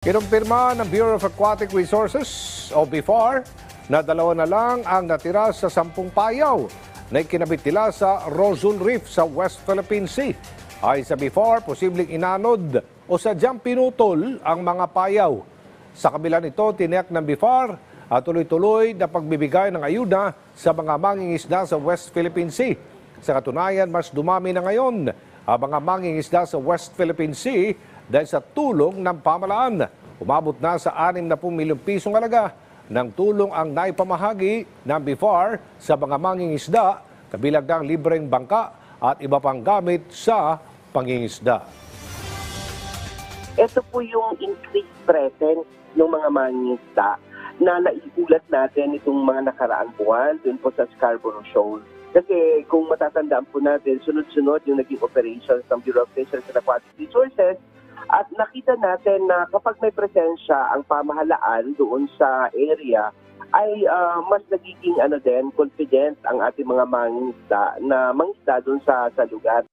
Kinumpirma ng Bureau of Aquatic Resources o BFAR na dalawa na lang ang natira sa sampung payaw na ikinabit nila sa Rosul Reef sa West Philippine Sea. Ay sa BFAR, posibleng inanod o sadyang pinutol ang mga payaw. Sa kabila nito, tiniyak ng BFAR at tuloy-tuloy na pagbibigay ng ayuda sa mga mangingisda sa West Philippine Sea. Sa katunayan, mas dumami na ngayon ang mga mangingisda sa West Philippine Sea dahil sa tulong ng pamalaan. Umabot na sa 60 milyong pisong alaga ng tulong ang naipamahagi ng BIFAR sa mga mangingisda, kabilang ng libreng bangka at iba pang gamit sa pangingisda. ito po yung increased presence ng mga mangingisda na naiulat natin itong mga nakaraang buwan dun po sa Scarborough Shoal. Kasi kung matatandaan po natin, sunod-sunod yung naging operations ng Bureau of Fisheries and Aquatic Resources at nakita natin na kapag may presensya ang pamahalaan doon sa area, ay ah, mas nagiging ano din, confident ang ating mga mangingisda na mangisda doon sa, sa lugar.